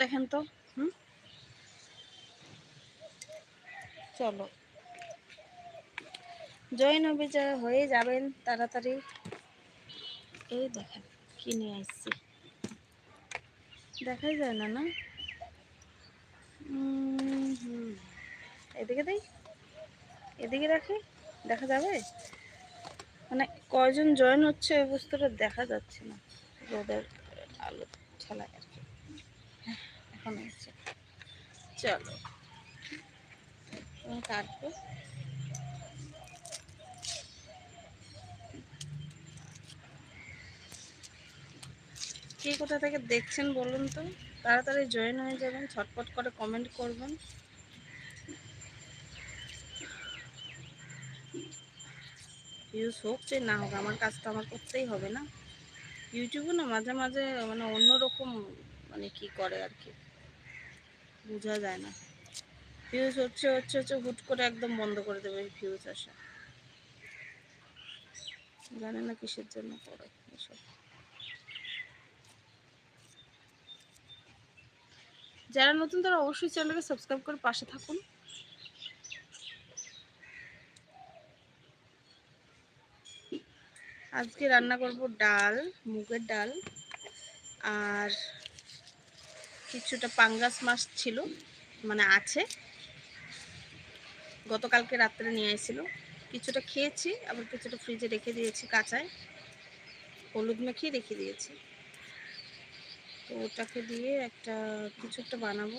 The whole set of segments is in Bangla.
দেখেন তো, হুম? চলো। জয়েন হবে যা হয়ে যাবেন তাড়াতাড়ি। এই দেখেন কি নিয়ে আসছি দেখাই যায় না না। এদিকে দেই, এদিকে রাখি, দেখা যাবে? মানে কয়জন জয়েন হচ্ছে ওই বস্তুটা দেখা যাচ্ছে না, রোদের আলো ছালায় এখন হচ্ছে চলো। কাটবো। কে কোথা থেকে দেখছেন বলুন তো? তাড়াতাড়ি জয়েন হয়ে যাবেন, ছটপট করে কমেন্ট করবেন। ভিউজ হোক যে না হোক, আমার কাজ তো আমার করতেই হবে না। ইউটিউবে না মাঝে মাঝে মানে অন্যরকম মানে কি করে আর কি। বোঝা যায় না। ভিউজ হচ্ছে হচ্ছে হচ্ছে, হুট করে একদম বন্ধ করে দেবে ভিউজ আসা। জানে না কিসের জন্য করে এসব। যারা নতুন, তারা অবশ্যই চ্যানেলকে সাবস্ক্রাইব করে পাশে থাকুন। আজকে রান্না করব ডাল, মুগের ডাল, আর কিছুটা পাঙ্গাস মাছ ছিল মানে আছে। গতকালকে রাত্রে নিয়ে এসেছিল কিছুটা খেয়েছি, আবার কিছুটা ফ্রিজে রেখে দিয়েছি কাঁচায়। হলুদ মেখে রেখে দিয়েছি। তো ওটাকে দিয়ে একটা কিছু একটা বানাবো।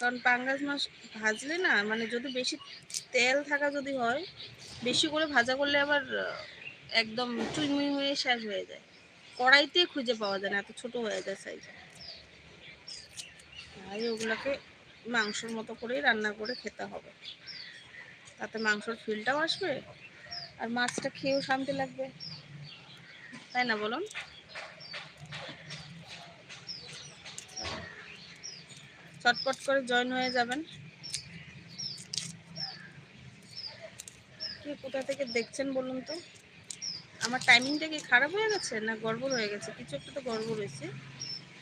কারণ পাঙ্গাস মাছ ভাজলে না মানে যদি বেশি তেল থাকা যদি হয়, বেশি করে ভাজা করলে আবার একদম চুইমুই হয়ে শেষ হয়ে যায়। কড়াইতে খুঁজে পাওয়া যায় না, এত ছোট হয়ে যায় সাইজ আর ওগুলোকে মাংসর মতো করেই রান্না করে খেতে হবে। তাতে মাংসর ফিলটাও আসবে আর মাছটা খেয়েও শান্তি লাগবে। তাই না বলুন? চটপট করে জয়েন হয়ে যাবেন। কে কোথা থেকে দেখছেন বলুন তো? আমার টাইমিংটা কি খারাপ হয়ে গেছে না গড়বড় হয়ে গেছে? কিছু একটা তো গড়বড় হয়েছে।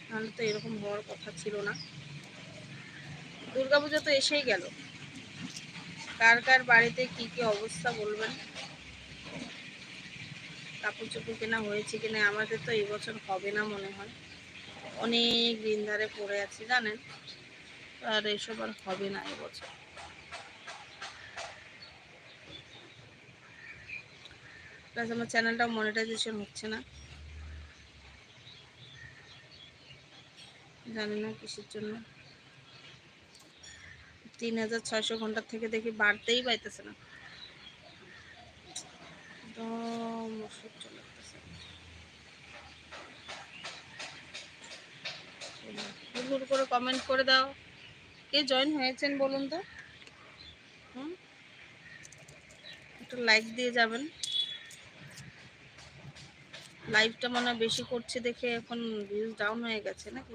নাহলে তো এরকম হওয়ার কথা ছিল না। দুর্গাপূজা তো এসেই গেল। কার কার বাড়িতে কি কি অবস্থা বলবেন? কাপড় চোপড় কেনা হয়েছে কিনা আমাদের তো এবছর হবে না মনে হয়। অনেক দিন ধরে পড়ে আছি, জানেন? আর এসব আর হবে না এবছর প্লাস আমার চ্যানেলটা মনিটাইজেশন হচ্ছে না। জানি না কিসের জন্য। তিন হাজার ছয়শো ঘণ্টার থেকে দেখি বাড়তেই পাইতেছে না। একদম হুড় করে কমেন্ট করে দাও। কে জয়েন হয়েছেন বলুন তো? হুম? একটু লাইক দিয়ে যাবেন। লাইভটা মনে বেশি করছে দেখে এখন ভিউজ ডাউন হয়ে গেছে নাকি?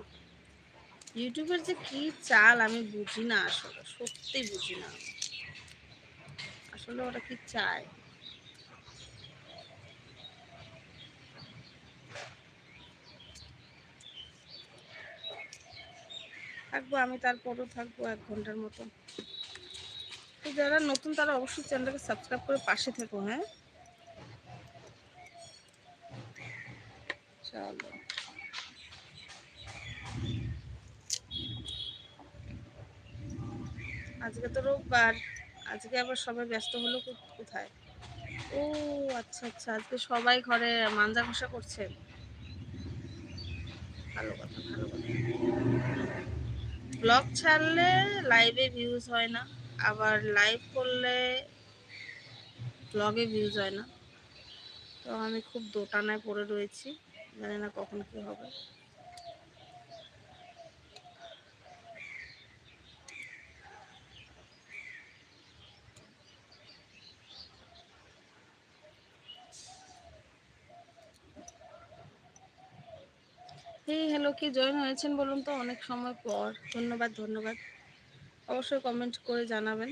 ইউটিউবের যে কি চাল আমি বুঝি না আসলে, সত্যি বুঝি না। আসলে ওরা কি চায়? থাকব, আমি তারপরও থাকব এক ঘণ্টার মতো। তো যারা নতুন, তারা অবশ্যই চ্যানেলটাকে সাবস্ক্রাইব করে পাশে থেকো হ্যাঁ? চলো। আজকে তো রোববার। আজকে আবার সবাই ব্যস্ত হলো কোথায়? ও আচ্ছা আচ্ছা আজকে সবাই ঘরে মাঞ্জা ঘষা করছে। ভালো কথা ভালো কথা। ব্লগ ছাড়লে লাইভে ভিউজ হয় না, আবার লাইভ করলে ব্লগে ভিউজ হয় না। তো আমি খুব দোটানায় পড়ে রয়েছি, জানি না কখন কি হবে। হ্যাঁ হ্যালো কি জয়েন হয়েছেন বলুন তো? অনেক সময় পর। ধন্যবাদ ধন্যবাদ। অবশ্যই কমেন্ট করে জানাবেন।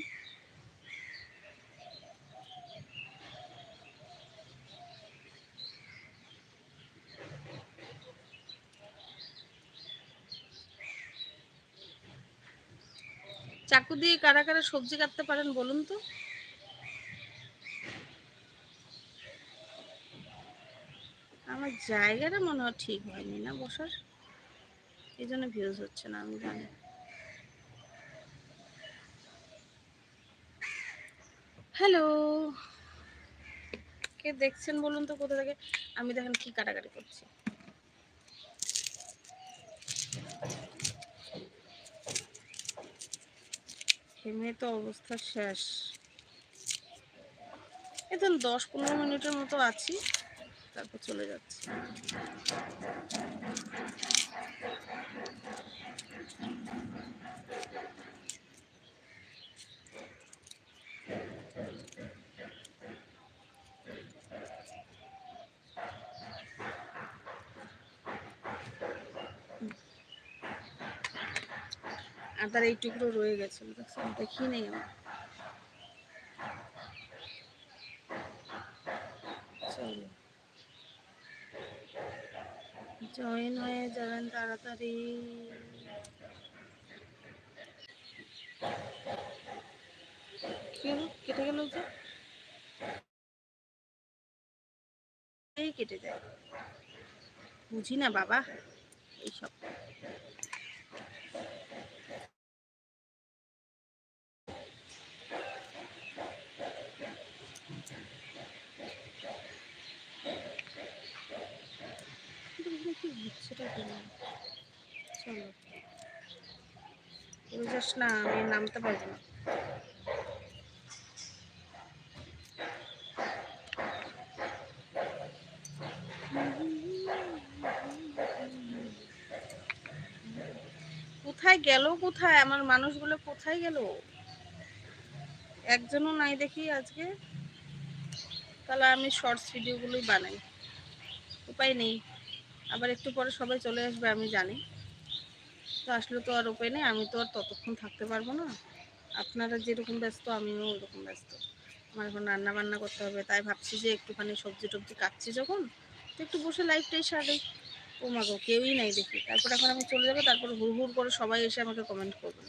চাকু দিয়ে কারা কারা সবজি কাটতে পারেন বলুন তো? আমার জায়গাটা মনে হয় ঠিক হয়নি না বসার। এই জন্য ভিউজ হচ্ছে না, আমি জানি। হ্যালো কে দেখছেন বলুন তো কোথা থেকে? আমি দেখেন কি কাটাকাটি করছি। ঘেমে তো অবস্থা শেষ। এখন দশ পনেরো মিনিটের মতো আছি। তারপর চলে যাচ্ছি। আদার এই টুকরো রয়ে গেছিল দেখছেন দেখি নেই আমার চলো জয়েন হয়ে যাবেন তাড়াতাড়ি। কেটে গেল যে? এই কেটে যায়। বুঝি না বাবা এইসব না? চলো। যাস না, আমি নামতে পারব না। কোথায় গেল কোথায়? আমার মানুষগুলো কোথায় গেল? একজনও নাই দেখি আজকে। তাহলে আমি শর্টস ভিডিওগুলোই বানাই। উপায় নেই। আবার একটু পরে সবাই চলে আসবে, আমি জানি। তো আসলে তো আর উপায় নেই, আমি তো আর ততক্ষণ থাকতে পারব না। আপনারা যেরকম ব্যস্ত, আমিও ওরকম ব্যস্ত। আমার এখন রান্না বান্না করতে হবে, তাই ভাবছি যে একটুখানি সবজি টবজি কাটছি যখন, তো একটু বসে লাইফটাই সারে। ও মাগো কেউই নাই দেখি। তারপর এখন আমি চলে যাব, তারপর হুড় হুড় করে সবাই এসে আমাকে কমেন্ট করবেন।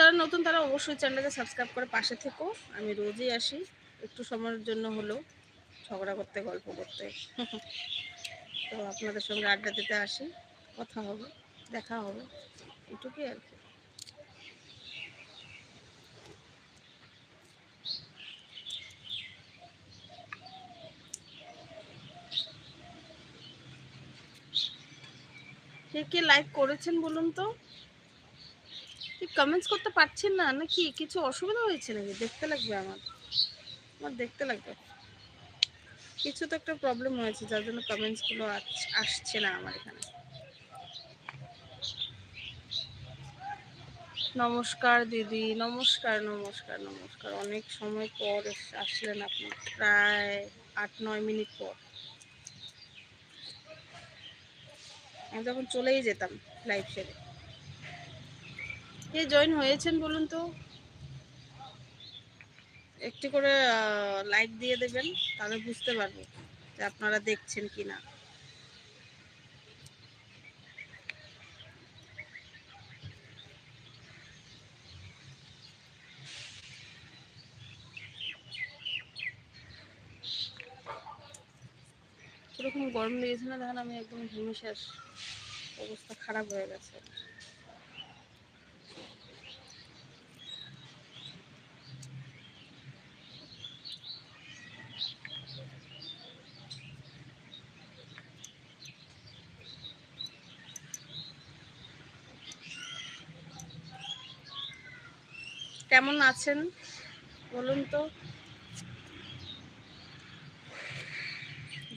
যারা নতুন, তারা অবশ্যই চ্যানেলটাকে সাবস্ক্রাইব করে পাশে থেকো। আমি রোজই আসি, একটু সময়ের জন্য হলেও ঝগড়া করতে, গল্প করতে। তো আপনাদের সঙ্গে আড্ডা দিতে আসি, কথা হবে, দেখা হবে, এটুকুই আর কি। কে কে লাইক করেছেন বলুন তো? কমেন্টস করতে পারছেন না? নাকি কিছু অসুবিধা হয়েছে নাকি? দেখতে লাগবে আমার। আমার দেখতে লাগবে। কিছু তো একটা প্রবলেম হয়েছে, যার জন্য কমেন্টসগুলো আসছে না আমার এখানে। নমস্কার দিদি, নমস্কার নমস্কার নমস্কার। অনেক সময় পর আসলেন আপনি। প্রায় আট, নয় মিনিট পর। আমি তখন চলেই যেতাম লাইভ সেরে কে জয়েন হয়েছেন বলুন তো? একটি করে লাইক দিয়ে দেবেন, তাহলে বুঝতে পারব যে আপনারা দেখছেন কি না কীরকম গরম লেগেছে না দেখেন আমি একদম ঘুমে শেষ। অবস্থা খারাপ হয়ে গেছে। কেমন আছেন? বলুন তো।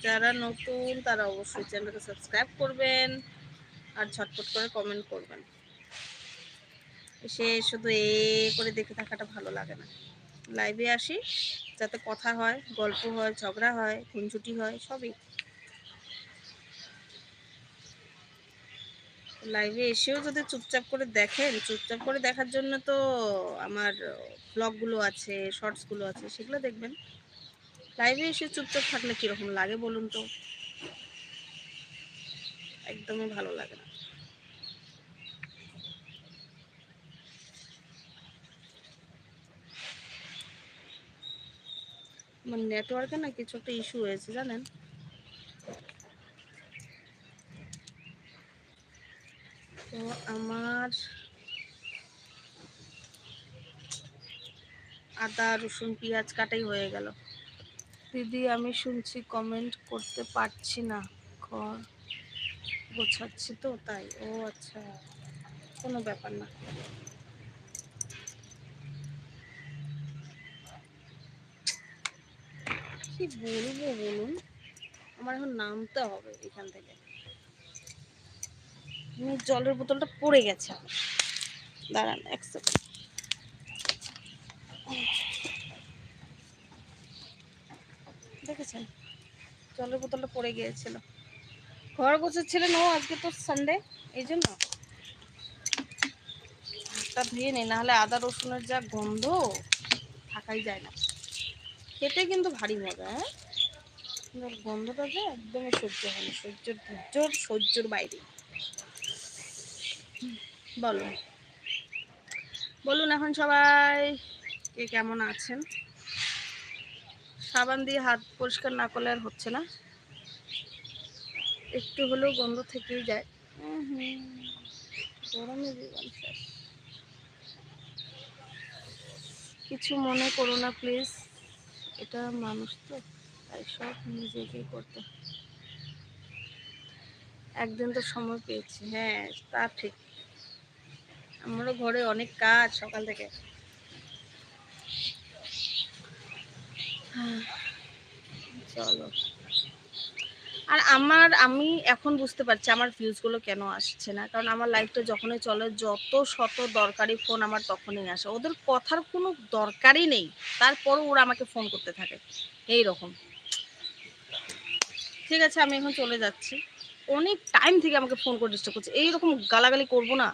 যারা নতুন, তারা অবশ্যই চ্যানেলকে সাবস্ক্রাইব করবেন আর ঝটপট করে কমেন্ট করবেন। সে শুধু এ করে দেখে থাকাটা ভালো লাগে না। লাইভে আসি, যাতে কথা হয়, গল্প হয়, ঝগড়া হয় খুনছুটি হয়, সবই। লাইভে এসেও যদি চুপচাপ করে দেখেন, চুপচাপ করে দেখার জন্য তো আমার ব্লগগুলো আছে শর্টসগুলো আছে, সেগুলো দেখবেন। লাইভে এসে চুপচাপ থাকলে কীরকম লাগে বলুন তো? একদমই ভালো লাগে না। আমার নেটওয়ার্কে না কিছু একটা ইস্যু হয়েছে, জানেন? আমার আদা, রসুন, পেঁয়াজ কাটাই হয়ে গেল। দিদি, আমি শুনছি কমেন্ট করতে পারছি না। ঘর গোছাচ্ছি তো, তাই। ও আচ্ছা। কোনো ব্যাপার না। কি বলব বলুন? আমার এখন নামতে হবে এখান থেকে। জলের বোতলটা পড়ে গেছে। দাঁড়ান, এক দেখেছেন? জলের বোতলটা পড়ে গিয়েছিল। ঘর গোছাচ্ছিলেন ও আজকে তো সানডে এই জন্য। হাতটা ধুয়ে নেই নাহলে আদা, রসুনের যা গন্ধ, থাকাই যায় না। খেতে কিন্তু ভারী মজা হ্যাঁ? গন্ধটা যে একদমই সহ্য হয় না, সহ্যর ধৈর্যর সহ্যর বাইরে। বলো। বলুন এখন সবাই কে কেমন আছেন? সাবান দিয়ে হাত পরিষ্কার না করলে আর হচ্ছে না। একটু হলেও গন্ধ থেকেই যায়। কিছু মনে করো না প্লিজ এটা মানুষ তো, তাই সব নিজেকেই করতে। একদিন তো সময় পেয়েছি। হ্যাঁ তা ঠিক। আমারও ঘরে অনেক কাজ সকাল থেকে। চলো। আর আমার, আমি এখন বুঝতে পারছি আমার ভিউজগুলো কেন আসছে না। কারণ আমার লাইফটা যখনই চলে, যত শত দরকারি ফোন আমার তখনই আসে। ওদের কথার কোনো দরকারই নেই। তারপরও ওরা আমাকে ফোন করতে থাকে। এই রকম ঠিক আছে, আমি এখন চলে যাচ্ছি। অনেক টাইম থেকে আমাকে ফোন করে ডিস্টার্ব করছে। এইরকম গালাগালি করব না।